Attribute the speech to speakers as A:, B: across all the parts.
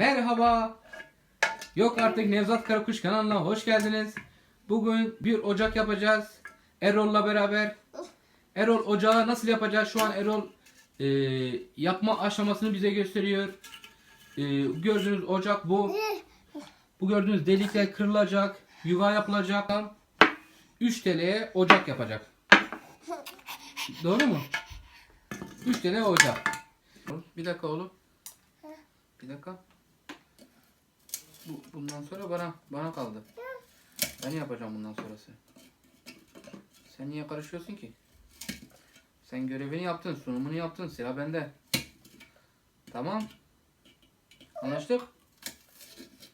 A: Merhaba. Yok artık Nevzat Karakuş kanalına hoş geldiniz. Bugün bir ocak yapacağız. Erol'la beraber. Erol ocağı nasıl yapacağız? Şu an Erol e, yapma aşamasını bize gösteriyor. E, gördüğünüz ocak bu. Bu gördüğünüz delikler kırılacak. Yuva yapılacak. 3 TL'ye ocak yapacak. Doğru mu? 3 TL ocak. Bir dakika oğlum. Bir dakika. Bu, bundan sonra bana bana kaldı. Ben yapacağım bundan sonrası. Sen niye karışıyorsun ki? Sen görevini yaptın, sunumunu yaptın. Sıra bende. Tamam. Anlaştık.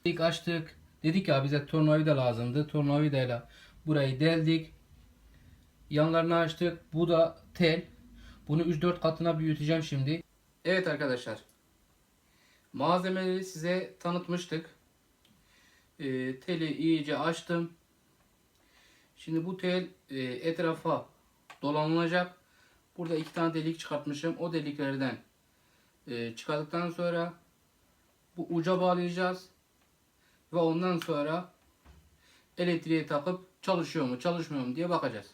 A: İlk açtık. Dedik ya bize tornavida lazımdı. Tornavidayla burayı deldik. Yanlarını açtık. Bu da tel. Bunu 3-4 katına büyüteceğim şimdi. Evet arkadaşlar. Malzemeleri size tanıtmıştık. Ee, teli iyice açtım. Şimdi bu tel e, etrafa dolanılacak. Burada iki tane delik çıkartmışım. O deliklerden e, çıkardıktan sonra bu uca bağlayacağız. Ve ondan sonra elektriğe takıp çalışıyor mu çalışmıyor mu diye bakacağız.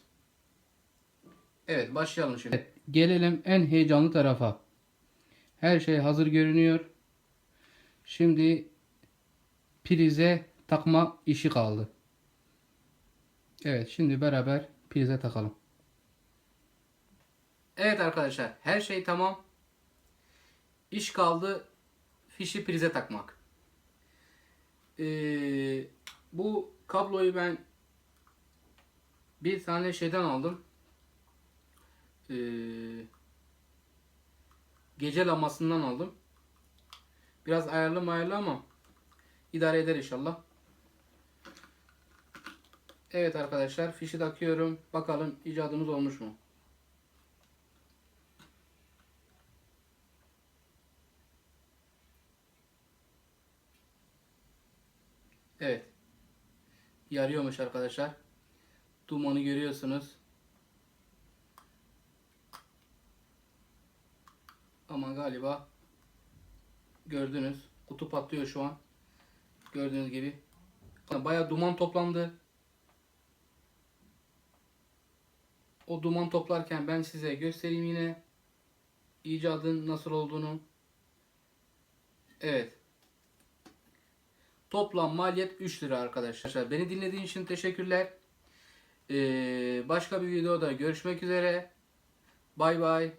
A: Evet başlayalım şimdi. gelelim en heyecanlı tarafa. Her şey hazır görünüyor. Şimdi prize takma işi kaldı. Evet şimdi beraber prize takalım. Evet arkadaşlar her şey tamam. İş kaldı fişi prize takmak. Ee, bu kabloyu ben bir tane şeyden aldım. Ee, gece lamasından aldım. Biraz ayarlı mayarlı ama idare eder inşallah. Evet arkadaşlar fişi takıyorum. Bakalım icadımız olmuş mu? Evet. Yarıyormuş arkadaşlar. Dumanı görüyorsunuz. Ama galiba gördünüz. Kutu patlıyor şu an. Gördüğünüz gibi. Baya duman toplandı. O duman toplarken ben size göstereyim yine icadın nasıl olduğunu. Evet. Toplam maliyet 3 lira arkadaşlar. Beni dinlediğiniz için teşekkürler. Ee, başka bir videoda görüşmek üzere. Bay bay.